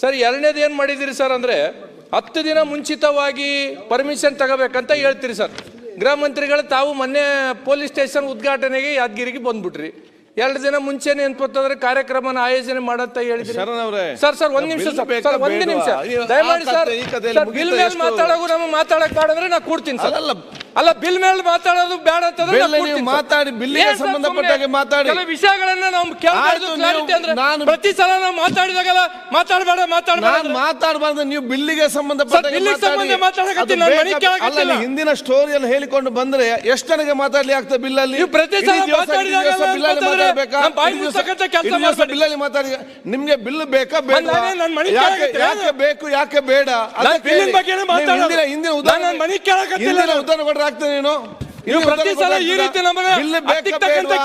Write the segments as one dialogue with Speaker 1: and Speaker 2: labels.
Speaker 1: Sir, ಎರಡನೇದು ಏನು ಮಾಡಿದಿರಿ ಸರ್ ಅಂದರೆ ಹತ್ತು ದಿನ ಮುಂಚಿತವಾಗಿ ಪರ್ಮಿಷನ್ ತಗೋಬೇಕಂತ ಹೇಳ್ತೀರಿ ಸರ್. ಗೃಹ ಮಂತ್ರಿಗಳು ತಾವು ಮೊನ್ನೆ ಪೊಲೀಸ್ ಸ್ಟೇಷನ್ ಉದ್ಘಾಟನೆಗೆ ಯಾದಗಿರಿಗೆ ಬಂದ್ಬಿಟ್ರಿ. ಎರಡು ದಿನ ಮುಂಚೆ ಏನ್ಪತ್ತಂದ್ರೆ ಕಾರ್ಯಕ್ರಮನ ಆಯೋಜನೆ ಮಾಡತ್ತ ಹೇಳಿದ್ರಿ. ಸರ್ ಸರ್ ಒಂದ್ ನಿಮಿಷ ಸರ್
Speaker 2: ಒಂದು
Speaker 1: ಸರ್ ಒಂದೇ ನಿಮಿಷ. ದಯಮಾಡಿ ಸರ್ ಬಿಲ್ ಮೇಲ್ ಮೇಲೆ ನಮ್ಗೆ ಮಾತಾಡಕ್ ಬೇಡಂದ್ರೆ ನಾ ಕೂಡ್ತೀನಿ ಸರ್. ಅಲ್ಲ ಬಿಲ್ ಮೇಲೆ ಮಾತಾಡೋದು ಬೇಡ ಅಂತಂದ್ರೆ ನಾ
Speaker 2: ಬಿಲ್ ನೀವು ಮಾತಾಡಿ, ಮಾತಾಡಿ.
Speaker 1: ಕೆಲವು ವಿಷಯಗಳನ್ನ ನಾವು ಕೇಳ್ಬಾರ್ದು ಕ್ಲಾರಿಟಿ ಅಂದ್ರೆ
Speaker 2: ನಾನು-
Speaker 1: ಪ್ರತಿ ಸಲ ನಾವು ಮಾತಾಡಿದಾಗಲ್ಲ ಮಾತಾಡಬೇಡ ಮಾತಾಡಬೇಡ
Speaker 2: ನಾನು ಮಾತಾಡಬಾರದು ನೀವು ಬಿಲ್ಲಿಗೆ ಸಂಬಂಧಪಟ್ಟ
Speaker 1: ಬಿಲ್ಲಿಗೆ ಸಂಬಂಧ ಮಾತಾಡಕತ್ತೀನಿ, ನಾನು ಮನೆ ಕೇಳಕತ್ತಿಲ್ಲ.
Speaker 2: ಅಲ್ಲ ಹಿಂದಿನ ಸ್ಟೋರಿಯನ್ನು ಹೇಳಿಕೊಂಡು ಬಂದ್ರೆ ಎಷ್ಟು ನನಗೆ ಮಾತಾಡ್ಲಿ ಆಗ್ತದೆ ಬಿಲ್ಲಲ್ಲಿ?
Speaker 1: ನೀವು ಪ್ರತಿ ಸಲ ಮಾತಾಡಿದಾಗ
Speaker 2: ಬಿಲ್ಲಲ್ಲಿ. ಮಾತಾಡಿ. ನಿಮ್ಗೆ ಬಿಲ್ ಬೇಕಾ ಬೇಡ? ಯಾಕೆ ಬೇಕು ಯಾಕೆ ಬೇಡ. ಹಿಂದಿನ ಉದಾಹರಣೆ ಕೊಟ್ರೆ ಆಗ್ತದೆ ನೀನು.
Speaker 1: ನೀವು ಪ್ರತಿ ಸಲ ಈ ರೀತಿ ನಮ್ಮನ್ನ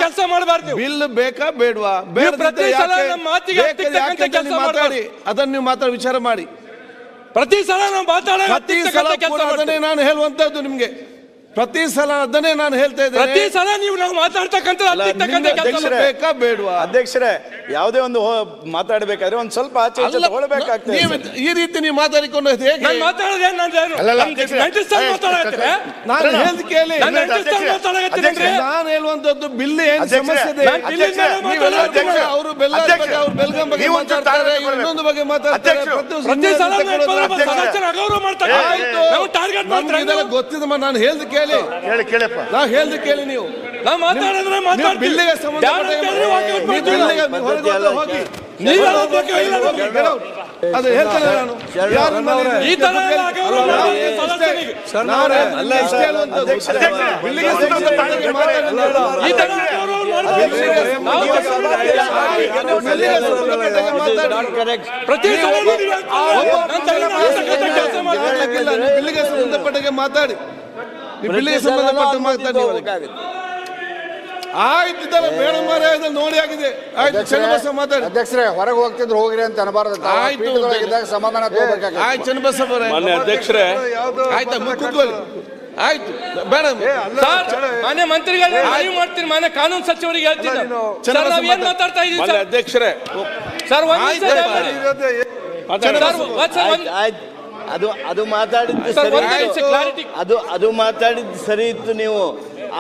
Speaker 1: ಕೆಲಸ ಮಾಡಬಾರ್ದು
Speaker 2: ಬಿಲ್ ಬೇಕಾ ಬೇಡವಾ? ಬೇಡ
Speaker 1: ಪ್ರತಿ ಸಲ ನಮ್ಮ ಮಾತಿಗೆ ಹತ್ತಿಕ್ಕಂತ ಕೆಲ್ಸ
Speaker 2: ಮಾತಾಡಿ. ಅದನ್ನ ನೀವು ಮಾತಾಡಿ ವಿಚಾರ ಮಾಡಿ.
Speaker 1: ಪ್ರತಿ ಸಲ ನಾವು ಮಾತಾಡೋ
Speaker 2: ಪ್ರತಿ ಸಲ ನಾನು ಹೇಳುವಂತದ್ದು ನಿಮ್ಗೆ. ಪ್ರತಿ ಸಲ ಅದನ್ನೇ ನಾನು ಹೇಳ್ತಾ
Speaker 1: ಪ್ರತಿ ಸಲ ನೀವು ನಾವು ಮಾತಾಡ್ತಕ್ಕಂಥ
Speaker 2: ಬೇಕಾ ಬೇಡವಾ?
Speaker 3: ಅಧ್ಯಕ್ಷರೇ ಯಾವುದೇ ಒಂದು ಮಾತಾಡಬೇಕಾದ್ರೆ ಒಂದು ಸ್ವಲ್ಪ ಆಚೆ
Speaker 2: ಹೋಗಬೇಕಾಗ್ತದೆ ಈ ರೀತಿ ನೀವು ಮಾತಾಡಿಕೊಂಡು ಹೇಗೆ?
Speaker 1: ನಾನು ಮಾತಾಡೋದು ನಾನು
Speaker 2: ಹೇಳ್ದು. ಕೇಳಿ.
Speaker 1: ನಾನು
Speaker 2: ಹೇಳುವಂತದ್ದು ಬಿಲ್ ಏನ್ ಸಮಸ್ಯೆ ಇದೆ? ಅವರು ಬೆಲ್ಲ ಬಗ್ಗೆ ಅವ್ರು ಬೆಲ್ಗಂ ಬಗ್ಗೆ ಮಾತಾಡ್ತಾರೆ ಇನ್ನೊಂದು ಬಗ್ಗೆ ಮಾತಾಡ್ತಾರೆ
Speaker 4: ಅಧ್ಯಕ್ಷರು,
Speaker 2: ಪ್ರತಿ
Speaker 1: ಸಲ ಅಗೌರವ ಮಾಡ್ತಾರೆ.
Speaker 2: ಗೊತ್ತಿದಮ್ಮ ನಾನು ಹೇಳ್ದು ಕೇಳಿ.
Speaker 4: ಹೇಳಿ ಕೇಳಪ್ಪ
Speaker 2: ನಾವು ಹೇಳ್ದು ಕೇಳಿ ನೀವು
Speaker 1: ನಾವು ಮಾತಾಡಿದ್ರೆ
Speaker 2: ಬಿಲ್ಲಿಗೆ
Speaker 1: ಸಂಬಂಧ.
Speaker 2: ಬಿಲ್ಲಿಗೆ ಹೋಗಿ
Speaker 1: ನೀವು.
Speaker 2: ಅದು ಹೇಳ್ತೇನೆ ನಾನು
Speaker 1: ಈ ತರ.
Speaker 2: ಬಿಲ್ಲಿಗೆ ಮಾತಾಡಿ. ಬಿಲ್ಲಿಗೆ ಸಂಬಂಧಪಟ್ಟ ಮಾತಾಡಿ ನೀವು ಬಿಲ್ಲಿಗೆ ಸಂಬಂಧಪಟ್ಟ ಮಾತಾಡಿ ಆಯ್ತು ಇದೆಲ್ಲ ಬೇಡ ನೋಡಿ ಆಗಿದೆ. ಆಯ್ತು ಚನ್ನಬಸ ಮಾತಾಡಿ.
Speaker 4: ಅಧ್ಯಕ್ಷರೇ ಹೊರಗೆ ಹೋಗ್ತಿದ್ರು ಹೋಗ್ರಿ ಅಂತ ಅನಬಾರದು.
Speaker 2: ಆಯ್ತು.
Speaker 4: ಸಮಾಧಾನ
Speaker 2: ಆಯ್ತು ಚನ್ನಬಸ ಅವರೇ.
Speaker 5: ಮಾನ್ಯ ಅಧ್ಯಕ್ಷರೇ.
Speaker 2: ಆಯ್ತಾ ಕೂತ್ಕೊಳ್ಳಿ. ಆಯ್ತು ಬೇಡ.
Speaker 1: ಸರ್ ಮಾನ್ಯ ಮಂತ್ರಿಗಳನ್ನ ಮನವಿ ಮಾಡ್ತೀನಿ ಮಾನ್ಯ ಕಾನೂನು ಸಚಿವರಿಗೆ ಹೇಳ್ತೀನಿ. ಸರ್ ನಾವ್ ಏನ್ ಮಾತಾಡ್ತಾ ಇದೀವಿ
Speaker 5: ಮಾನ್ಯ
Speaker 1: ಸರ್?
Speaker 5: ಅಧ್ಯಕ್ಷರೇ.
Speaker 1: ಸರ್ ಒಂದ್. ಸರ್, ಒಂದ್ ಸರ್,
Speaker 6: ಆಯ್ತು. ಅದು ಅದು ಮಾತಾಡಿದ್ದು
Speaker 1: ಸರಿ. ಕ್ಲಾರಿಟಿ
Speaker 6: ಅದು ಅದು ಮಾತಾಡಿದ್ದು ಸರಿ ಇತ್ತು ನೀವು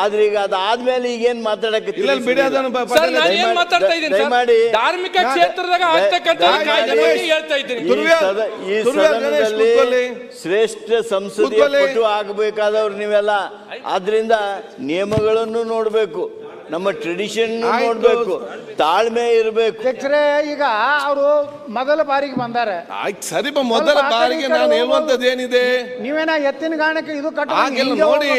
Speaker 6: ಆದ್ರೆ ಈಗ ಅದಾದ್ಮೇಲೆ ಈಗೇನ್ ಮಾತಾಡಕ್ಕೆ
Speaker 2: ಇಲ್ಲ ಬಿಡಿ ಅದನ್ನು ಬ-
Speaker 1: ಸರ್ ನಾನು
Speaker 2: ಪಟೇಲ್
Speaker 1: ಏನ್ ಮಾತಾಡ್ತಾ ಇದ್ದೀನಿ ಸರ್
Speaker 6: ದಯಮಾಡಿ.
Speaker 1: ಧಾರ್ಮಿಕ ಕ್ಷೇತ್ರದಾಗ ಆಗ್ತಕ್ಕಂಥ
Speaker 2: ದಯಮಾಡಿ.
Speaker 1: ಕಾಯ್ದೆ ಬಗ್ಗೆ ಹೇಳ್ತಾ ಇದ್ದೀನಿ
Speaker 6: ಈ
Speaker 2: ತುರ್ವ್ಯಾ-
Speaker 6: ಸದ- ಈ
Speaker 2: ತುರ್ವ್ಯಾ ಗಣೇಶ್
Speaker 6: ಸದನದಲ್ಲಿ
Speaker 2: ಕೂತ್ಕೊಳ್ಳಿ.
Speaker 6: ಶ್ರೇಷ್ಠ ಸಂಸದೀಯ
Speaker 2: ಕೂತ್ಕೊಳ್ಳಿ.
Speaker 6: ಪಟು ಆಗಬೇಕಾದವ್ರು ನೀವೆಲ್ಲ ಆದ್ರಿಂದ ನಿಯಮಗಳನ್ನು ನೋಡ್ಬೇಕು ನಮ್ಮ ಟ್ರೆಡಿಷನ್
Speaker 2: ಆಯ್ತು.
Speaker 6: ನೋಡ್ಬೇಕು ತಾಳ್ಮೆ ಇರಬೇಕು
Speaker 7: ಅಧ್ಯಕ್ಷರೇ ಈಗ ಅವರು ಮೊದಲ ಬಾರಿಗೆ ಬಂದಾರೆ
Speaker 2: ಆಯ್ತು ಸರಿಪ ಮೊದಲ
Speaker 7: ಸ್ವಲ್ಪ ಆ ಕಡೆ
Speaker 2: ಬಾರಿಗೆ
Speaker 7: ಈ ಕಡೆ
Speaker 2: ನಾನು. ಹೇಳುವಂತದ್ದು ಏನಿದೆ
Speaker 7: ನೀವೇನ ಎತ್ತಿನ ಗಾಣಕ್ಕೆ ಇದು ಕಟ್ಟ
Speaker 2: ಹಾಗೆಲ್ಲ ನೋಡಿ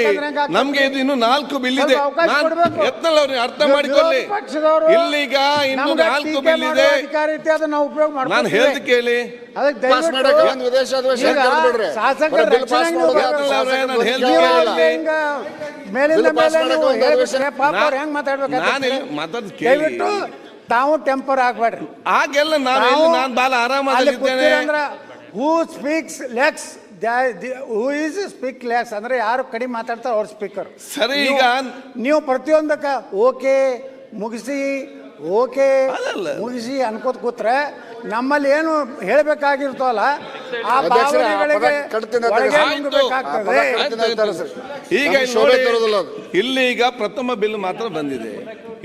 Speaker 2: ನಮ್ಗೆ ಇದು ಇನ್ನು ನಾಲ್ಕು ಬಿಲ್ ಇದೆ
Speaker 7: ಸ್ವಲ್ಪ ಅವಕಾಶ
Speaker 2: ನಾನ್
Speaker 7: ಕೊಡ್ಬೇಕು.
Speaker 2: ಎತ್ನಲ್ಲ ಅವ್ರಿಗೆ ಅರ್ಥ ಮಾಡಿಕೊಳ್ಳಿ
Speaker 7: ಇಲ್ಲಿಗ
Speaker 2: ಇಲ್ಲೀಗ ಇನ್ನು ನಾಲ್ಕು ಬಿಲ್ ಇದೆ
Speaker 7: ಅಧಿಕಾರ ಐತಿ ಅದನ್ನ ನಾವು ಉಪಯೋಗ
Speaker 2: ನಾನು
Speaker 7: ಮಾಡ್ಕೊತೀವಿ.
Speaker 2: ಹೇಳ್ದು ಕೇಳಿ
Speaker 7: ಅದಕ್ಕೆ
Speaker 4: ಪಾಸ್ ಮಾಡಕ್ಕೆ
Speaker 7: ದಯವಿಟ್ಟು
Speaker 4: ಒಂದು ವಿದೇಶ ಅಧಿವೇಶನ
Speaker 7: ಈಗ
Speaker 4: ಕರೆದ್ಬಿಡ್ರಿ.
Speaker 7: ಶಾಸಕರ
Speaker 4: ಬರೀ ಬಿಲ್ ಪಾಸ್
Speaker 7: ರಕ್ಷಣೆಗೆ
Speaker 4: ಮಾಡೋದು
Speaker 7: ನೀವು
Speaker 4: ಯಾಕೆ?
Speaker 2: ಅವ್ರೆ,
Speaker 4: ಶಾಸಕರ
Speaker 2: ನಾನು ಹೇಳ್ದು
Speaker 7: ನೀವು
Speaker 2: ಕೇಳಿ.
Speaker 7: ಮೇಲಿಂದ ಮೇಲೆ ನೀವು
Speaker 4: ಒಂದು
Speaker 7: ಪಾಪ ಅವ್ರು ಹೆಂಗ್ ದಯವಿಟ್ಟು ತಾವು ಟೆಂಪರ್ ಆಗ್ಬೇಡ್ರಿ.
Speaker 2: ಹಾಗೆಲ್ಲ ನಾನು ಎಲ್ಲಿ ನಾನು ಬಾಲ
Speaker 7: ಅಲ್ಲಿ
Speaker 2: ಆರಾಮಾಗಿದ್ದೇನೆ
Speaker 7: ಅಂದ್ರ who speaks less who is speak less ಅಂದ್ರೆ ಯಾರು ಕಡಿಮೆ ಮಾತಾಡ್ತಾರೆ ಅವ್ರ ಸ್ಪೀಕರ್
Speaker 2: ಸರಿ ಈಗ
Speaker 7: ನೀವು ಪ್ರತಿಯೊಂದಕ್ಕ ಓಕೆ ಮುಗಿಸಿ ಓಕೆ. ಮುಗಿಸಿ ಅನ್ಕೋತ ಕೂತ್ರೆ ನಮ್ಮಲ್ಲಿ ಏನು ಹೇಳಬೇಕಾಗಿರ್ತಲ್ಲ ಆ ಭಾವನೆಗಳಿಗೆ ಒಳಗೆ
Speaker 4: ಅನಿಸ್ರಿ.
Speaker 2: ಈಗ. ಇಲ್ಲಿ ಈಗ ಪ್ರಥಮ ಬಿಲ್ ಮಾತ್ರ ಬಂದಿದೆ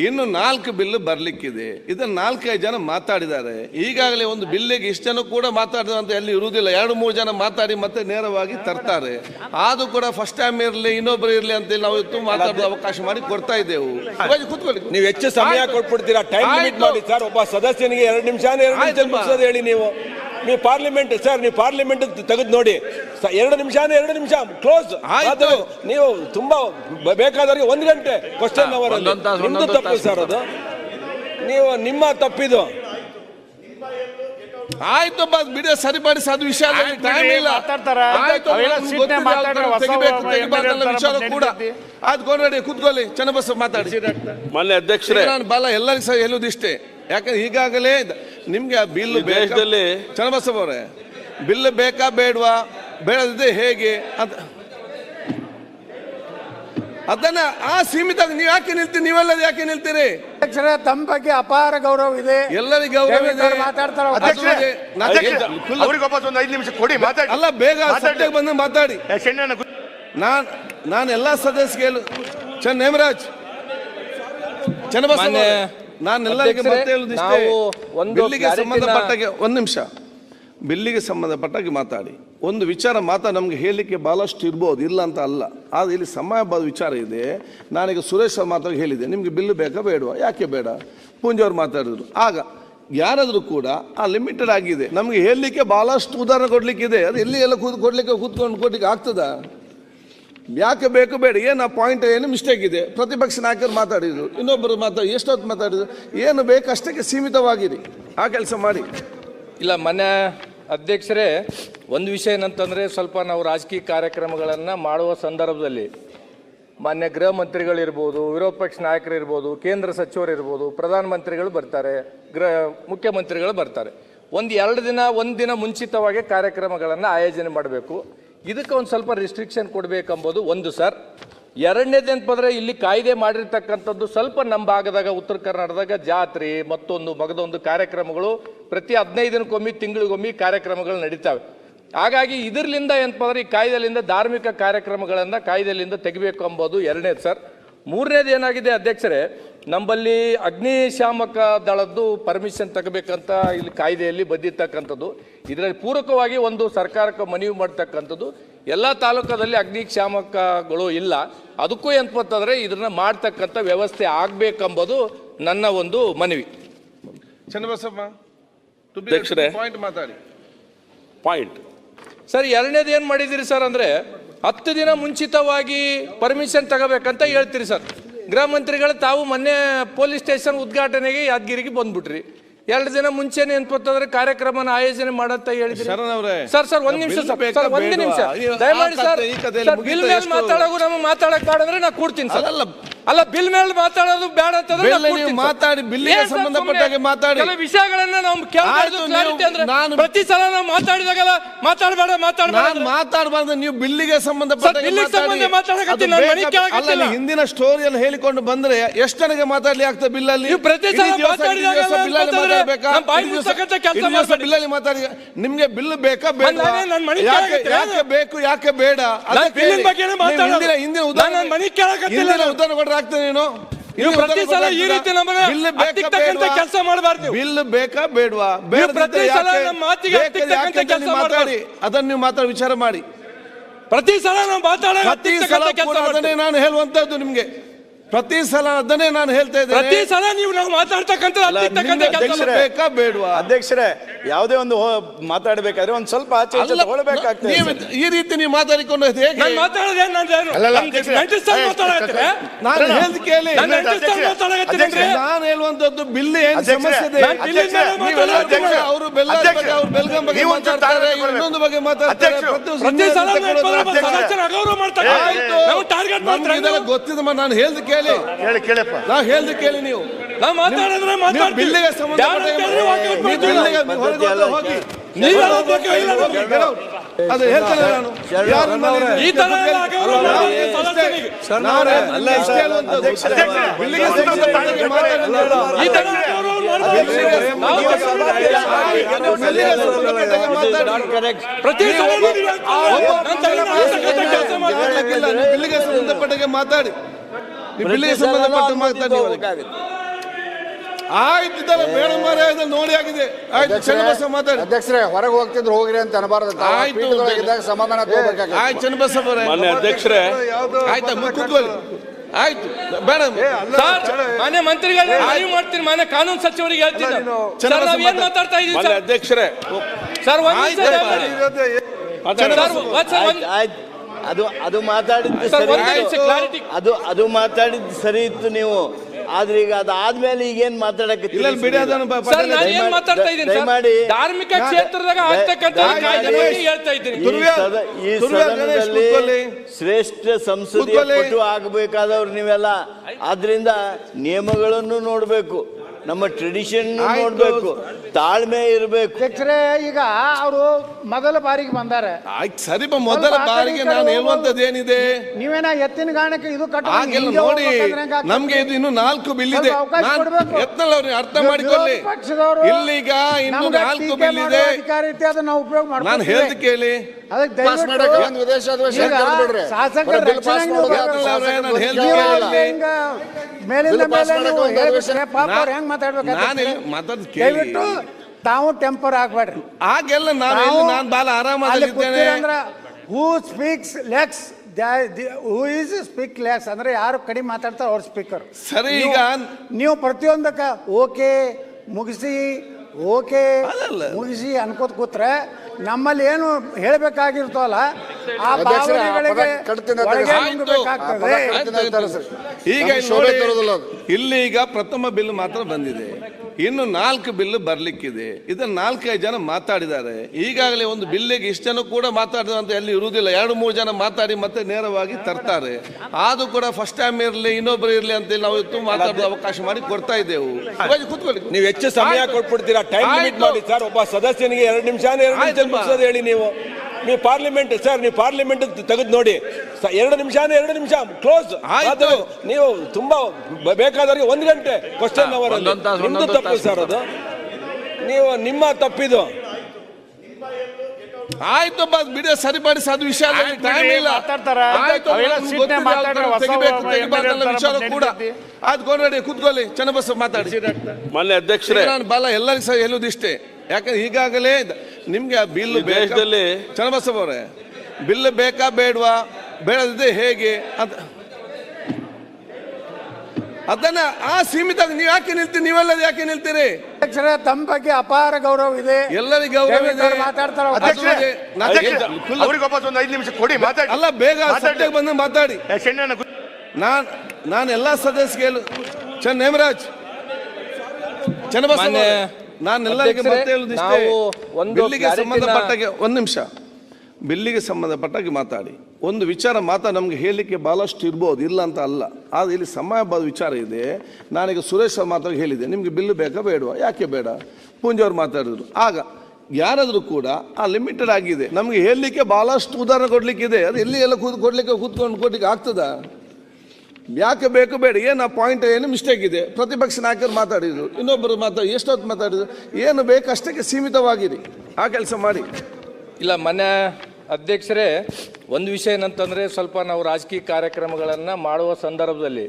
Speaker 2: ಇನ್ನು ನಾಲ್ಕು ಬಿಲ್ ಬರ್ಲಿಕ್ಕಿದೆ. ಇದನ್ನ ನಾಲ್ಕೈದು ಜನ ಮಾತಾಡಿದ್ದಾರೆ. ಈಗಾಗಲೇ ಒಂದು ಬಿಲ್ಲಿಗೆ ಇಷ್ಟು ಜನ ಕೂಡ ಮಾತಾಡಿದಂತ ಎಲ್ಲಿ ಇರುವುದಿಲ್ಲ. ಎರಡು ಮೂರು ಜನ ಮಾತಾಡಿ ಮತ್ತೆ ನೇರವಾಗಿ ತರ್ತಾರೆ. ಆದರೂ ಕೂಡ ಫಸ್ಟ್ ಟೈಮ್ ಇರಲಿ ಇನ್ನೊಬ್ರು ಇರಲಿ ಅಂತ ನಾವು ಇತ್ತು ಮಾತಾಡುವ ಅವಕಾಶ ಮಾಡಿ ಕೊಡ್ತಾ ಇದ್ದೆವು. ಕೂತ್ಕೊಳ್ಳಿ.
Speaker 5: ನೀವು ಹೆಚ್ಚು ಸಮಯ. ಕೊಟ್ಬಿಡ್ತೀರಾ? Time limit. ಮಾಡಿ ಸರ್ ಒಬ್ಬ ಸದಸ್ಯನಿಗೆ ಎರಡು ನಿಮಿಷ. ಹೇಳಿ ನೀವು. ನೀವು ಪಾರ್ಲಿಮೆಂಟ್ ಸರ್ ನೀವು ಪಾರ್ಲಿಮೆಂಟ್ ತೆಗೆದು ನೋಡಿ. ಎರಡು ನಿಮಿಷ ಎರಡು ನಿಮಿಷ ಕ್ಲೋಸ್
Speaker 2: ಆಯ್ತು.
Speaker 5: ನೀವು ತುಂಬಾ ಬೇಕಾದವರಿಗೆ ಒಂದು ಗಂಟೆ ಕ್ವಶನ್ ಅವರ್ ನಿಮ್ದು ತಪ್ಪು ಸರ್ ಅದು. ನೀವು ನಿಮ್ಮ ತಪ್ಪಿದು.
Speaker 2: ಆಯ್ತು ಬಿಡ ಬಿಡಿ ಸರಿಪಡಿಸಿ ಅದು ವಿಷಯ ಟೈಮ್ ಇಲ್ಲ. ವಿಚಾರ ಕೂಡ. ಅದ್ ಗೋನಡಿ ಕೂತ್ಕೊಳ್ಳಿ ಚನ್ನಬಸ ಮಾತಾಡಿ.
Speaker 5: ಮಾನ್ಯ ಅಧ್ಯಕ್ಷರೇ.
Speaker 2: ನಾನು ಬಲ ಎಲ್ಲರಿಗೂ ಸಹ ಹೇಳುದು ಇಷ್ಟೇ ಯಾಕಂದ್ರೆ ಈಗಾಗಲೇ ನಿಮ್ಗೆ ಆ ಬಿಲ್
Speaker 5: ದೇಶದಲ್ಲಿ
Speaker 2: ಚನ್ನಬಸವ ಅವರೇ ಬಿಲ್ ಬೇಕಾ ಬೇಡವಾ? ಬೇಡದಿದ್ದೆ ಹೇಗೆ? ಅಂತ ಅದನ್ನ ಆ ಸೀಮಿತ ನೀವು ಯಾಕೆ ನಿಲ್ತೀರಿ ನೀವೆಲ್ಲ ಯಾಕೆ ನಿಲ್ತೀರಿ?
Speaker 7: ಅಧ್ಯಕ್ಷರ ತಮ್ಮ ಬಗ್ಗೆ ಅಪಾರ ಗೌರವ ಇದೆ.
Speaker 2: ಎಲ್ಲರಿಗೂ ಗೌರವ ಇದೆ.
Speaker 7: ಮಾತಾಡ್ತಾರೆ?
Speaker 2: ಅಧ್ಯಕ್ಷರೇ, ನಾನು
Speaker 3: ಅಧ್ಯಕ್ಷರೇ,
Speaker 2: ಕುಲ್ಲ-
Speaker 3: ಅವ್ರಿಗೆ ವಾಪಸ್ ಒಂದು ಐದು ನಿಮಿಷ ಕೊಡಿ ಮಾತಾಡಿ.
Speaker 2: ಅಲ್ಲ ಬೇಗ. ಸದ್ಯಕ್ಕೆ ಬಂದು ಮಾತಾಡಿ.
Speaker 3: ಏ, ಶೆಣ್ಣಣ್ಣ
Speaker 2: ನಾನ್ ನಾನು ಎಲ್ಲ ಸದಸ್ಯರು ಚನ್ ಹೇಮರಾಜ್. ಚನ್ನಬಸವ
Speaker 1: ಮಾನ್ಯ
Speaker 2: ನಾನು
Speaker 1: ಅಧ್ಯಕ್ಷರೇ,
Speaker 2: ಮತ್ತೆ ಹೇಳುದಿಷ್ಟೇ ಬಿಲ್ಲಿಗೆ ಸಂಬಂಧಪಟ್ಟಾಗೆ ಒಂದು ನಿಮಿಷ. ಬಿಲ್ಲಿಗೆ ಸಂಬಂಧಪಟ್ಟಾಗೆ ಮಾತಾಡಿ. ಒಂದು ವಿಚಾರ ಮಾತ್ರ ನಮಗೆ ಹೇಳಲಿಕ್ಕೆ ಭಾಳಷ್ಟು ಇರ್ಬೋದು ಇಲ್ಲ ಅಂತ ಅಲ್ಲ. ಆದರೆ ಇಲ್ಲಿ ಸಮಯಬಾದ ವಿಚಾರ ಇದೆ. ನಾನೀಗ ಸುರೇಶ್ ಅವ್ರ ಮಾತ್ರ ಹೇಳಿದೆ ನಿಮಗೆ ಬಿಲ್ಲು ಬೇಕಾ ಬೇಡವಾ? ಯಾಕೆ ಬೇಡ? ಪೂಂಜಿ ಅವ್ರು ಮಾತಾಡಿದ್ರು. ಆಗ ಯಾರಾದರೂ ಕೂಡ ಆ ಲಿಮಿಟೆಡ್ ಆಗಿದೆ. ನಮಗೆ ಹೇಳಲಿಕ್ಕೆ ಭಾಳಷ್ಟು ಉದಾಹರಣೆ ಕೊಡಲಿಕ್ಕಿದೆ. ಅದು ಎಲ್ಲಿ ಎಲ್ಲ ಕೂತ್ ಕೊಡ್ಲಿಕ್ಕೆ ಕೂತ್ಕೊಂಡು ಕೊಡ್ಲಿಕ್ಕೆ ಆಗ್ತದಾ? ಯಾಕೆ ಬೇಕು ಬೇಡ, ಏನು ಆ ಪಾಯಿಂಟ್ ಏನು ಮಿಸ್ಟೇಕ್ ಇದೆ. ಪ್ರತಿಪಕ್ಷ ನಾಯಕರು ಮಾತಾಡಿದರು ಇನ್ನೊಬ್ಬರು ಮಾತಾ, ಎಷ್ಟೊತ್ತು ಮಾತಾಡಿದ್ರು, ಏನು ಬೇಕು ಅಷ್ಟಕ್ಕೆ ಸೀಮಿತವಾಗಿರಿ, ಆ ಕೆಲಸ ಮಾಡಿ.
Speaker 1: ಇಲ್ಲ, ಮನೆ ಅಧ್ಯಕ್ಷರೇ, ಒಂದು ವಿಷಯ ಏನಂತಂದರೆ, ಸ್ವಲ್ಪ ನಾವು ರಾಜಕೀಯ ಕಾರ್ಯಕ್ರಮಗಳನ್ನು ಮಾಡುವ ಸಂದರ್ಭದಲ್ಲಿ, ಮಾನ್ಯ ಗೃಹ ಮಂತ್ರಿಗಳಿರ್ಬೋದು, ವಿರೋಧ ಪಕ್ಷ ನಾಯಕರಿರ್ಬೋದು, ಕೇಂದ್ರ ಸಚಿವರು ಸಚಿವರಿರ್ಬೋದು ಪ್ರಧಾನಮಂತ್ರಿಗಳು ಬರ್ತಾರೆ, ಗೃಹ ಮುಖ್ಯಮಂತ್ರಿಗಳು ಬರ್ತಾರೆ. ಒಂದು ಎರಡು ದಿನ, ಒಂದು ದಿನ ಮುಂಚಿತವಾಗಿ ಕಾರ್ಯಕ್ರಮಗಳನ್ನು ಆಯೋಜನೆ ಮಾಡಬೇಕು. ಇದಕ್ಕೆ ಒಂದು ಸ್ವಲ್ಪ ರಿಸ್ಟ್ರಿಕ್ಷನ್ ಕೊಡಬೇಕೆಂಬುದು ಒಂದು ಸರ್ ಎರಡನೇದೇನಪ್ಪ ಇಲ್ಲಿ ಕಾಯ್ದೆ ಮಾಡಿರ್ತಕ್ಕಂಥದ್ದು ಸ್ವಲ್ಪ ನಮ್ಮ ಭಾಗದಾಗ, ಉತ್ತರ ಕರ್ನಾಟಕದಾಗ ಜಾತ್ರೆ, ಮತ್ತೊಂದು ಮಗದೊಂದು ಕಾರ್ಯಕ್ರಮಗಳು, ಪ್ರತಿ ಹದಿನೈದು ದಿನಕ್ಕೊಮ್ಮೆ, ತಿಂಗಳಿಗೊಮ್ಮೆ ಕಾರ್ಯಕ್ರಮಗಳು ನಡೀತಾವೆ. ಹಾಗಾಗಿ ಇದರಿಂದ ಏನಪ್ಪ ಅಂದ್ರೆ ಈ ಕಾಯ್ದೆಲಿಂದ ಧಾರ್ಮಿಕ ಕಾರ್ಯಕ್ರಮಗಳನ್ನು ಕಾಯ್ದೆಲಿಂದ ತೆಗಿಬೇಕು ಎಂಬುದು ಎರಡನೇದು ಸರ್ ಮೂರನೇದು ಏನಾಗಿದೆ, ಅಧ್ಯಕ್ಷರೇ ನಮ್ಮಲ್ಲಿ ಅಗ್ನಿಶಾಮಕ ದಳದ್ದು ಪರ್ಮಿಷನ್ ತಗಬೇಕಂತ ಇಲ್ಲಿ ಕಾಯ್ದೆಯಲ್ಲಿ ಬಂದಿರ್ತಕ್ಕಂಥದ್ದು ಇದರಲ್ಲಿ ಪೂರಕವಾಗಿ ಒಂದು ಸರ್ಕಾರಕ್ಕೆ ಮನವಿ ಮಾಡ್ತಕ್ಕಂಥದ್ದು. ಎಲ್ಲ ತಾಲೂಕದಲ್ಲಿ ಅಗ್ನಿಶಾಮಕಗಳು ಇಲ್ಲ. ಅದಕ್ಕೂ ಏನಪ್ಪಂತಂದ್ರೆ ಇದನ್ನು ಮಾಡ್ತಕ್ಕಂಥ ವ್ಯವಸ್ಥೆ ಆಗಬೇಕೆಂಬುದು ನನ್ನ ಒಂದು ಮನವಿ.
Speaker 2: ಚನ್ನಬಸಮ್ಮ
Speaker 5: ಅಧ್ಯಕ್ಷರೇ.
Speaker 2: ಪಾಯಿಂಟ್ ಮಾತಾಡಿ.
Speaker 5: ಪಾಯಿಂಟ್
Speaker 1: ಸರ್ ಎರಡನೇದು ಏನು ಮಾಡಿದ್ದೀರಿ ಸರ್ ಅಂದರೆ ಹತ್ತು ದಿನ ಮುಂಚಿತವಾಗಿ ಪರ್ಮಿಷನ್ ತಗೋಬೇಕಂತ ಹೇಳ್ತೀರಿ ಸರ್. ಗೃಹ ಮಂತ್ರಿಗಳು ತಾವು ಮೊನ್ನೆ ಪೊಲೀಸ್ ಸ್ಟೇಷನ್ ಉದ್ಘಾಟನೆಗೆ ಯಾದಗಿರಿಗೆ ಬಂದ್ಬಿಟ್ರಿ. ಎರಡು ದಿನ ಮುಂಚೆ ಏನ್ಪತ್ತಂದ್ರೆ ಕಾರ್ಯಕ್ರಮನ ಆಯೋಜನೆ ಮಾಡತ್ತ ಹೇಳಿದ್ರಿ. ಸರ್ ಸರ್ ಒಂದ್ ನಿಮಿಷ ಸರ್ ಸರ್ ಒಂದೇ ನಿಮಿಷ. ದಯಮಾಡಿ ಸರ್ ಬಿಲ್ ಮೇಲೆ ನಮಗೆ ಮಾತಾಡಕ್ ನಾ ಕೂಡ್ತೀನಿ ಸರ್. ಅಲ್ಲ ಬಿಲ್ ಮೇಲೆ ಮಾತಾಡೋದು ಬೇಡ ಅಂತಂದ್ರೆ
Speaker 2: ಮಾತಾಡಿ, ಬಿಲ್ಲಿಗೆ ಸಂಬಂಧಪಟ್ಟಾಗೆ ಮಾತಾಡಿ.
Speaker 1: ಕೆಲವು ವಿಷಯಗಳನ್ನ ನಾವು ಕೇಳ್ಬಾರ್ದು ಕ್ಲಾರಿಟಿ ಅಂದ್ರೆ
Speaker 2: ನಾನು-
Speaker 1: ಪ್ರತಿ ಸಲ ನಾವು ಮಾತಾಡಿದಾಗಲ್ಲ ಮಾತಾಡಬೇಡ ಮಾತಾಡಬೇಡ
Speaker 2: ನಾನು ಮಾತಾಡಬಾರ್ದು ನೀವು ಬಿಲ್ಲಿಗೆ ಸಂಬಂಧಪಟ್ಟ
Speaker 1: ಬಿಲ್ಲಿಗೆ ಸಂಬಂಧ ಮಾತಾಡಕತ್ತೀನಿ, ನಾನು ಮನೆ ಕೇಳಕತ್ತಿಲ್ಲ.
Speaker 2: ಹಿಂದಿನ ಸ್ಟೋರಿಯನ್ನು ಹೇಳಿಕೊಂಡು ಬಂದ್ರೆ ಎಷ್ಟು ಜನಗೆ ಮಾತಾಡ್ಲಿ ಆಗ್ತದೆ ಬಿಲ್ಲಲ್ಲಿ
Speaker 1: ನೀವು ಪ್ರತಿ ಸಲ ಮಾತಾಡಿದಾಗ
Speaker 2: ಬಿಲ್ಲಲ್ಲಿ ಮಾತಾಡಬೇಕಾ?
Speaker 1: ಬಾಯಿ
Speaker 2: ಇಡೀ
Speaker 1: ಕೆಲಸ ಮಾಡ್ಬೇಡಿ.
Speaker 2: ಬಿಲ್ಲಲ್ಲಿ ಮಾತಾಡಿ ನಿಮ್ಗೆ ಬಿಲ್ ಬೇಕಾ ಬೇಡ
Speaker 1: ನಾನು ಮನೆ
Speaker 2: ಯಾಕೆ ಯಾಕೆ ಬೇಕು ಯಾಕೆ ಬೇಡ ಅದಕ್ಕೆ
Speaker 1: ಬಿಲ್ಲಿನ. ಬಗ್ಗೆನೇ ಮಾತಾಡೋದು.
Speaker 2: ಹಿಂದಿನ ಉದಾಹರಣೆ
Speaker 1: ಮನೆ ಕೇಳಕತ್ತಿಲ್ಲ
Speaker 2: ಉದಾಹರಣೆ ಕೊಟ್ರೆ ಆಗ್ತದೆ ನೀನು?
Speaker 1: ನೀವು ಪ್ರತಿ ಸಲ ಈ ರೀತಿ ನಮ್ಮನ್ನ ಹತ್ತಿಕ್ಕತಕ್ಕಂಥ ಕೆಲಸ ಮಾಡಬಾರ್ದು.
Speaker 2: ಬಿಲ್ ಬೇಕಾ ಬೇಡವಾ?
Speaker 1: ಪ್ರತಿ ಸಲ ನಮ್ಮ ಮಾತಿಗೆ
Speaker 2: ಬೇಕಾದ್ರೆ
Speaker 1: ಕೆಲಸ
Speaker 2: ಮಾತಾಡಿ. ಅದನ್ನು ನೀವು ಮಾತಾಡಿ ವಿಚಾರ ಮಾಡಿ.
Speaker 1: ಪ್ರತಿ ಸಲ ನಾವು ಮಾತಾಡೋ
Speaker 2: ಪ್ರತಿ ಸಲ ಕೂಡ ಅದನ್ನೇ ನಾನು ಹೇಳುವಂತದ್ದು ನಿಮ್ಗೆ. ಪ್ರತಿ ಸಲ ಅದನ್ನೇ ನಾನು ಹೇಳ್ತಾ
Speaker 1: ಪ್ರತಿ ಸಲ ನೀವು ನಾವು ಮಾತಾಡ್ತಕ್ಕಂಥ
Speaker 2: ಬೇಕಾ ಬೇಡವಾ?
Speaker 3: ಅಧ್ಯಕ್ಷರೇ ಯಾವುದೇ ಒಂದು ಮಾತಾಡಬೇಕಾದ್ರೆ ಒಂದು ಸ್ವಲ್ಪ ಆಚೆ ಈಚೆ
Speaker 2: ಅಲ್ಲ,
Speaker 3: ತಗೊಳ್ಬೇಕಾಗ್ತದೆ.
Speaker 2: ನೀವು ಈ ರೀತಿ ನೀವು ಮಾತಾಡಿಕೊಂಡು ಹೇಗೆ?
Speaker 1: ನಾನು ಮಾತಾಡೋದು ಏನು ನಾನು
Speaker 2: ಹೇಳ್ದು ಕೇಳಿ. ನಾನು ಹೇಳುವಂತದ್ದು ಬಿಲ್ ಏನು ಸಮಸ್ಯೆ ಇದೆ? ಅವರು ಬೆಲ್ಲ ಬಗ್ಗೆ ಅವ್ರು ಬೆಲ್ಗಂ ಬಗ್ಗೆ ಮಾತಾಡ್ತಾರೆ ಇನ್ನೊಂದು ಬಗ್ಗೆ ಮಾತಾಡ್ತಾರೆ
Speaker 3: ಅಧ್ಯಕ್ಷರು,
Speaker 2: ಪ್ರತಿ
Speaker 1: ಸಲ. ಅಗೌರವ ಮಾಡ್ತಾರೆ
Speaker 2: ಇದೆಲ್ಲ ಗೊತ್ತಿದಮ್ಮ ನಾನು ಹೇಳ್ದು ಕೇಳಿ.
Speaker 3: ಹೇಳಿ ಕೇಳಪ್ಪ.
Speaker 2: ನಾವು ಹೇಳ್ದು ಕೇಳಿ ನೀವು.
Speaker 1: ನಾವು ಮಾತಾಡಿದ್ರೆ ಮಾತಾಡಿ.
Speaker 2: ಬಿಲ್ಲಿಗೆ
Speaker 1: ಸಂಬಂಧ
Speaker 2: ಬಿಲ್ಲಿಗೆ ಹೋಗಿ-
Speaker 1: ನೀವು.
Speaker 2: ಅದು ಹೇಳ್ತೇನೆ ನಾನು.
Speaker 1: ಈ ತರ.
Speaker 2: ಬಿಲ್ಲಿಗೆ ಮಾತಾಡಿ. ಸಂಬಂಧಪಟ್ಟಾಗೆ ಬಿಲ್ಲಿಗೆ ಸಂಬಂಧಪಟ್ಟ ಮಾತಾಡಿ. ಆಯ್ತು ಬೇಡ ಮಾರ್ರೆ, ನೋಡಿ ಆಗಿದೆ. ಆಯ್ತು ಚನ್ನಬಸ ಮಾತಾಡಿ.
Speaker 4: ಅಧ್ಯಕ್ಷರೇ ಹೊರಗೆ ಹೋಗ್ತಿದ್ರು ಹೋಗ್ರಿ ಅಂತ ಅನಬಾರದು.
Speaker 2: ಆಯ್ತು.
Speaker 4: ಸಮಾಧಾನ
Speaker 2: ಆಯ್ತು ಚನ್ನಬಸಪ್ಪ ಅವರೇ.
Speaker 5: ಮಾನ್ಯ ಅಧ್ಯಕ್ಷರೇ
Speaker 2: ಆಯ್ತಾ ಕೂತ್ಕೊಳ್ಳಿ. ಆಯ್ತು ಬೇಡ.
Speaker 1: ಸರ್ ಮಾನ್ಯ ಮಂತ್ರಿಗಳನ್ನ ಮನವಿ ಮಾಡ್ತೀನಿ ಮಾನ್ಯ ಕಾನೂನು ಸಚಿವರಿಗೆ ಹೇಳ್ತೀನಿ. ಸರ್ ನಾವ್ ಏನ್ ಮಾತಾಡ್ತಾ ಇದೀವಿ
Speaker 5: ಮಾನ್ಯ
Speaker 1: ಸರ್?
Speaker 5: ಅಧ್ಯಕ್ಷರೇ.
Speaker 1: ಸರ್ ಒಂದ್. ಸರ್ ಒಂದ್ ಸರ್
Speaker 6: ಅದು ಅದು ಮಾತಾಡಿದ್ದು
Speaker 1: ಸರಿ
Speaker 6: ಅದು ಅದು ಮಾತಾಡಿದ್ದು ಸರಿ ಇತ್ತು ನೀವು. ಆದ್ರೆ ಈಗ ಅದಾದ್ಮೇಲೆ ಈಗೇನ್ ಮಾತಾಡಕ್ಕೆ
Speaker 2: ಇಲ್ಲ ಬಿಡಿ ಅದನ್ನು ಬ-
Speaker 1: ಸರ್
Speaker 2: ಪಟೇಲ್
Speaker 1: ನಾನು ಏನ್
Speaker 6: ದಯಮಾಡಿ-
Speaker 1: ಮಾತಾಡ್ತಾ ಇದ್ದೀನಿ ಸರ್? ಧಾರ್ಮಿಕ ಕ್ಷೇತ್ರದಾಗ ಆಗ್ತಕ್ಕಂಥ
Speaker 2: ದಯಮಾಡಿ-
Speaker 1: ಕಾಯ್ದೆ ಬಗ್ಗೆ ಹೇಳ್ತಾ ಇದ್ದೀನಿ.
Speaker 6: ಈ ಸದ- ಈ
Speaker 2: ಗಣೇಶ್
Speaker 6: ಸದನದಲ್ಲಿ
Speaker 2: ಕೂತ್ಕೊಳ್ಳಿ.
Speaker 6: ಶ್ರೇಷ್ಠ ಸಂಸದೀಯ
Speaker 2: ಕೂತ್ಕೊಳ್ಳಿ.
Speaker 6: ಪಟು ಆಗಬೇಕಾದವ್ರು ನೀವೆಲ್ಲ. ಆದ್ರಿಂದ ನಿಯಮಗಳನ್ನು ನೋಡಬೇಕು. ನಮ್ಮ ಟ್ರೆಡಿಷನ್
Speaker 2: ಆಯ್ತು.
Speaker 6: ನೋಡ್ಬೇಕು ತಾಳ್ಮೆ ಇರಬೇಕು
Speaker 7: ಅಧ್ಯಕ್ಷರೇ ಈಗ ಅವರು ಮೊದಲ ಬಾರಿಗೆ ಬಂದಾರೆ
Speaker 2: ಆಯ್ತು ಸರಿಪ ಮೊದಲ
Speaker 7: ಸ್ವಲ್ಪ ಆ ಕಡೆ
Speaker 2: ಬಾರಿಗೆ
Speaker 7: ಈ ಕಡೆ
Speaker 2: ನಾನು. ಹೇಳುವಂತದ್ದು ಏನಿದೆ
Speaker 7: ನೀವೇನ ಎತ್ತಿನ ಗಾಣಕ್ಕೆ ಇದು ಕಟ್ಟ
Speaker 2: ಹಾಗೆಲ್ಲ ನೋಡಿ ನಮ್ಗೆ ಇದು ಇನ್ನು ನಾಲ್ಕು ಬಿಲ್ ಇದೆ
Speaker 7: ಸ್ವಲ್ಪ ಅವಕಾಶ
Speaker 2: ನಾನ್
Speaker 7: ಕೊಡ್ಬೇಕು.
Speaker 2: ಅರ್ಥ ಮಾಡಿಕೊಳ್ಳಿ
Speaker 7: ಇಲ್ಲಿಗ
Speaker 2: ಇಲ್ಲೀಗ ಇನ್ನು ನಾಲ್ಕು ಬಿಲ್ ಇದೆ
Speaker 7: ಅಧಿಕಾರ ಅದನ್ನ ನಾವು ಉಪಯೋಗ
Speaker 2: ನಾನು. ಹೇಳ್ದು ಕೇಳಿ
Speaker 7: ಅದಕ್ಕೆ
Speaker 4: ಪಾಸ್ ಮಾಡಕ್ಕೆ
Speaker 7: ದಯವಿಟ್ಟು
Speaker 4: ವಿದೇಶ
Speaker 7: ಈಗ. ಶಾಸಕರ ಹಿಂಗ ಮೇಲಿಂದ
Speaker 4: ಬಿಲ್ ಪಾಸ್
Speaker 7: ಮೇಲೆ
Speaker 4: ಮಾಡಕ್ಕೆ
Speaker 7: ನೀವು
Speaker 4: ಒಂದು
Speaker 7: ಹೇಳ್ಬಿಟ್ರೆ
Speaker 4: ಅಧಿವೇಶನ
Speaker 7: ಪಾಪ ಅವ್ರು
Speaker 2: ನಾ-
Speaker 7: ಹೆಂಗ್ ಮಾತಾಡ್ಬೇಕು
Speaker 2: ನಾನು ಇಲ್ಲಿ ಮಾತಾಡ್ ಕೇಳಿ.
Speaker 7: ದಯವಿಟ್ಟು ತಾವು ಟೆಂಪರ್ ಆಗ್ಬೇಡ್ರಿ.
Speaker 2: ಆಗೆಲ್ಲ ನಾನು
Speaker 7: ನಾವು
Speaker 2: ನಾನು ಬಾಲ
Speaker 7: ಅಲ್ಲಿ
Speaker 2: ಆರಾಮಾಗಿದ್ದೇನೆ
Speaker 7: who speaks less who is speak less ಅಂದ್ರೆ ಯಾರು ಕಡಿಮೆ ಮಾತಾಡ್ತಾರೆ ಅವ್ರ ಸ್ಪೀಕರ್
Speaker 2: ಸರಿ ಈಗ
Speaker 7: ನೀವು ಪ್ರತಿಯೊಂದಕ್ಕ ಓಕೆ ಮುಗಿಸಿ ಓಕೆ. ಮುಗಿಸಿ ಅನ್ಕೋತ ಕೂತ್ರೆ ನಮ್ಮಲ್ಲಿ ಏನು ಹೇಳಬೇಕಾಗಿರ್ತಲ್ಲ ಆ ಭಾವನೆಗಳಿಗೆ ಒಳಗೆ
Speaker 4: ಅನಿಸ್ರಿ.
Speaker 2: ಈಗ. ಇಲ್ಲಿ ಈಗ ಪ್ರಥಮ ಬಿಲ್ ಮಾತ್ರ ಬಂದಿದೆ ಇನ್ನು ನಾಲ್ಕು ಬಿಲ್ ಬರ್ಲಿಕ್ಕಿದೆ. ಇದನ್ನ ನಾಲ್ಕೈದು ಜನ ಮಾತಾಡಿದ್ದಾರೆ. ಈಗಾಗಲೇ ಒಂದು ಬಿಲ್ಲಿಗೆ ಇಷ್ಟು ಜನ ಕೂಡ ಮಾತಾಡಿದಂತ ಎಲ್ಲಿ ಇರುವುದಿಲ್ಲ. ಎರಡು ಮೂರು ಜನ ಮಾತಾಡಿ ಮತ್ತೆ ನೇರವಾಗಿ ತರ್ತಾರೆ. ಅದು ಕೂಡ ಫಸ್ಟ್ ಟೈಮ್ ಇರಲಿ ಇನ್ನೊಬ್ರು ಇರಲಿ ಅಂತೇಳಿ ನಾವು ಇತ್ತು ಮಾತಾಡುವ ಅವಕಾಶ ಮಾಡಿ ಕೊಡ್ತಾ ಇದ್ದೇವೆ. ಕೂತ್ಕೊಳ್ಳಿ.
Speaker 5: ನೀವು ಹೆಚ್ಚು ಸಮಯ. ಕೊಟ್ಬಿಡ್ತೀರಾ? Time limit. ಮಾಡಿ ಸರ್. ಒಬ್ಬ ಸದಸ್ಯನಿಗೆ ಎರಡು ನಿಮಿಷ ಎರಡು ನಿಮಿಷ ಹೇಳಿ ನೀವು. ನೀವು ಪಾರ್ಲಿಮೆಂಟ್ ಸರ್ ನೀವು ಪಾರ್ಲಿಮೆಂಟ್ ತೆಗೆದು ನೋಡಿ. ಎರಡು ನಿಮಿಷ ಎರಡು ನಿಮಿಷ ಕ್ಲೋಸ್
Speaker 2: ಆಯ್ತು.
Speaker 5: ನೀವು ತುಂಬಾ ಬೇಕಾದವರಿಗೆ ಒಂದು ಗಂಟೆ ಕ್ವಶನ್ ಅವರ್ ನಿಮ್ದು ತಪ್ಪು ಸರ್ ಅದು. ನೀವು ನಿಮ್ಮ ತಪ್ಪಿದು.
Speaker 2: ಆಯ್ತು ಬಸ್ ಸರಿ ಸರಿಪಡಿಸಿ ಅದು ವಿಷಯ ಟೈಮ್ ಇಲ್ಲ. ವಿಚಾರ ಕೂಡ.
Speaker 3: ಅದ್
Speaker 2: ಆಯ್ತು ಗೋಲ್ರೆಡ್ಡಿ ಕೂತ್ಕೊಳ್ಳಿ ಚೆನ್ನಬಸ್ ಮಾತಾಡಿ.
Speaker 8: ಮಾನ್ಯ ಅಧ್ಯಕ್ಷರೇ.
Speaker 2: ನಾನು ಬಲ ಎಲ್ಲರಿಗೂ ಸಹ ಹೇಳುವುದಿಷ್ಟೇ. ಯಾಕಂದ್ರೆ ಈಗಾಗಲೇ ನಿಮಗೆ ನಿಮ್ಗೆ ಆ ಬಿಲ್
Speaker 8: ದೇಶದಲ್ಲಿ-
Speaker 2: ಚನ್ನಬಸಪ್ಪ ಅವರೇ ಬಿಲ್ ಬೇಕಾ ಬೇಡವಾ? ಬೇಡದಿದ್ದೆ ಹೇಗೆ ಅಂತ. ಅದನ್ನ ಆ ಸೀಮಿತ ನೀವು ಯಾಕೆ ನಿಲ್ತೀರಿ ನೀವೆಲ್ಲ ಯಾಕೆ ನಿಲ್ತೀರಿ?
Speaker 7: ಅಧ್ಯಕ್ಷರ ತಮ್ಮ ಬಗ್ಗೆ ಅಪಾರ ಗೌರವ ಇದೆ.
Speaker 2: ಎಲ್ಲರಿಗೂ ಗೌರವ ಇದೆ.
Speaker 7: ಮಾತಾಡ್ತಾರೆ?
Speaker 3: ಅವ್ರಿಗೆ ವಾಪಸ್ ಒಂದು ಐದು ನಿಮಿಷ ಕೊಡಿ ಮಾತಾಡಿ.
Speaker 2: ಅಲ್ಲ ಬೇಗ. ಬಂದು ಮಾತಾಡಿ. ನಾನ್ ನಾನು ಎಲ್ಲ ಸದಸ್ಯರು ಚನ್ ಹೇಮರಾಜ್ ಚನ್ನಬಸವ
Speaker 1: ಮಾನ್ಯ
Speaker 2: ನಾನು ಎಲ್ಲರಿಗೆ
Speaker 1: ಅಧ್ಯಕ್ಷರೇ,
Speaker 2: ಮತ್ತೆ ಹೇಳುದಿಷ್ಟೇ ಬಿಲ್ಲಿಗೆ ಸಂಬಂಧಪಟ್ಟಾಗೆ ಒಂದು ನಿಮಿಷ. ಬಿಲ್ಲಿಗೆ ಸಂಬಂಧಪಟ್ಟಾಗೆ ಮಾತಾಡಿ. ಒಂದು ವಿಚಾರ ಮಾತ್ರ ನಮ್ಗೆ ಹೇಳಲಿಕ್ಕೆ ಭಾಳಷ್ಟು ಇರ್ಬೋದು ಇಲ್ಲ ಅಂತ ಅಲ್ಲ. ಆದರೆ ಇಲ್ಲಿ ಸಮಯಬಾದ ವಿಚಾರ ಇದೆ. ನಾನೀಗ ಸುರೇಶ್ ಅವ್ರ ಮಾತ್ರ ಹೇಳಿದೆ ನಿಮಗೆ ಬಿಲ್ಲು ಬೇಕಾ ಬೇಡವಾ? ಯಾಕೆ ಬೇಡ? ಪೂಂಜವ್ರು ಮಾತಾಡಿದ್ರು. ಆಗ ಯಾರಾದರೂ ಕೂಡ ಆ ಲಿಮಿಟೆಡ್ ಆಗಿದೆ. ನಮಗೆ ಹೇಳಲಿಕ್ಕೆ ಭಾಳಷ್ಟು ಉದಾಹರಣೆ ಕೊಡಲಿಕ್ಕಿದೆ. ಅದು ಎಲ್ಲಿ ಎಲ್ಲ ಕೂತ್ ಕೊಡ್ಲಿಕ್ಕೆ ಕೂತ್ಕೊಂಡು ಕೊಡ್ಲಿಕ್ಕೆ ಆಗ್ತದಾ? ಯಾಕೆ ಬೇಕು ಬೇಡ, ಏನು ಆ ಪಾಯಿಂಟ್ ಏನು ಮಿಸ್ಟೇಕ್ ಇದೆ. ಪ್ರತಿಪಕ್ಷ ನಾಯಕರು ಮಾತಾಡಿದರು ಇನ್ನೊಬ್ಬರು ಮಾತಾಡಿ ಎಷ್ಟೊತ್ತು ಮಾತಾಡಿದ್ರು, ಏನು ಬೇಕು ಅಷ್ಟಕ್ಕೆ ಸೀಮಿತವಾಗಿರಿ, ಆ ಕೆಲಸ ಮಾಡಿ.
Speaker 1: ಇಲ್ಲ, ಮನೆ ಅಧ್ಯಕ್ಷರೇ, ಒಂದು ವಿಷಯ ಏನಂತಂದರೆ, ಸ್ವಲ್ಪ ನಾವು ರಾಜಕೀಯ ಕಾರ್ಯಕ್ರಮಗಳನ್ನು ಮಾಡುವ ಸಂದರ್ಭದಲ್ಲಿ,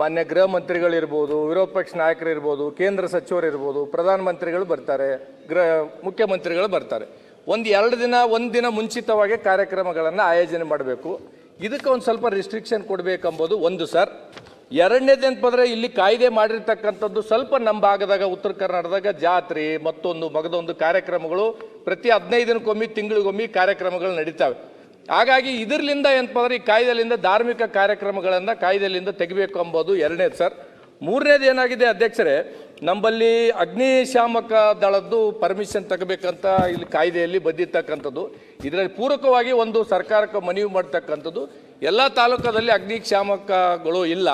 Speaker 1: ಮಾನ್ಯ ಗೃಹ ಮಂತ್ರಿಗಳಿರ್ಬೋದು, ವಿರೋಧ ಪಕ್ಷ ನಾಯಕರಿರ್ಬೋದು, ಕೇಂದ್ರ ಸಚಿವರು ಸಚಿವರಿರ್ಬೋದು ಪ್ರಧಾನಮಂತ್ರಿಗಳು ಬರ್ತಾರೆ, ಗೃಹ ಮುಖ್ಯಮಂತ್ರಿಗಳು ಬರ್ತಾರೆ. ಒಂದು ಎರಡು ದಿನ, ಒಂದು ದಿನ ಮುಂಚಿತವಾಗಿ ಕಾರ್ಯಕ್ರಮಗಳನ್ನು ಆಯೋಜನೆ ಮಾಡಬೇಕು. ಇದಕ್ಕೆ ಒಂದು ಸ್ವಲ್ಪ ರಿಸ್ಟ್ರಿಕ್ಷನ್ ಕೊಡಬೇಕೆಂಬುದು ಒಂದು ಸರ್ ಎರಡನೇದು ಬಂದರೆ ಇಲ್ಲಿ ಕಾಯ್ದೆ ಮಾಡಿರ್ತಕ್ಕಂಥದ್ದು ಸ್ವಲ್ಪ ನಮ್ಮ ಭಾಗದಾಗ, ಉತ್ತರ ಕರ್ನಾಟಕದಾಗ ಜಾತ್ರೆ, ಮತ್ತೊಂದು ಮಗದೊಂದು ಕಾರ್ಯಕ್ರಮಗಳು, ಪ್ರತಿ ಹದಿನೈದು ದಿನಕ್ಕೊಮ್ಮೆ, ತಿಂಗಳಿಗೊಮ್ಮೆ ಕಾರ್ಯಕ್ರಮಗಳು ನಡೀತಾವೆ. ಹಾಗಾಗಿ ಇದರಿಂದ ಏನಪ್ಪ ಅಂದ್ರೆ ಈ ಕಾಯ್ದೆಲಿಂದ ಧಾರ್ಮಿಕ ಕಾರ್ಯಕ್ರಮಗಳನ್ನು ಕಾಯ್ದೆಲಿಂದ ತೆಗಿಬೇಕು ಎಂಬುದು ಎರಡನೇದು ಸರ್ ಮೂರನೇದು ಏನಾಗಿದೆ ಅಧ್ಯಕ್ಷರೇ ನಮ್ಮಲ್ಲಿ ಅಗ್ನಿಶಾಮಕ ದಳದ್ದು ಪರ್ಮಿಷನ್ ತಗಬೇಕಂತ ಇಲ್ಲಿ ಕಾಯ್ದೆಯಲ್ಲಿ ಬಂದಿರ್ತಕ್ಕಂಥದ್ದು ಇದರಲ್ಲಿ ಪೂರಕವಾಗಿ ಒಂದು ಸರ್ಕಾರಕ್ಕೆ ಮನವಿ ಮಾಡ್ತಕ್ಕಂಥದ್ದು. ಎಲ್ಲ ತಾಲೂಕದಲ್ಲಿ ಅಗ್ನಿಶಾಮಕಗಳು ಇಲ್ಲ.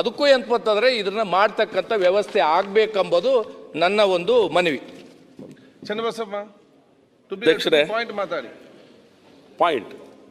Speaker 1: ಅದಕ್ಕೂ ಏನಪ್ಪಂತಂದ್ರೆ ಇದನ್ನು ಮಾಡ್ತಕ್ಕಂಥ ವ್ಯವಸ್ಥೆ ಆಗಬೇಕೆಂಬುದು ನನ್ನ ಒಂದು ಮನವಿ.
Speaker 2: ಚನ್ನಬಸಮ್ಮ
Speaker 8: ಅಧ್ಯಕ್ಷರೇ.
Speaker 2: ಪಾಯಿಂಟ್ ಮಾತಾಡಿ.
Speaker 8: ಪಾಯಿಂಟ್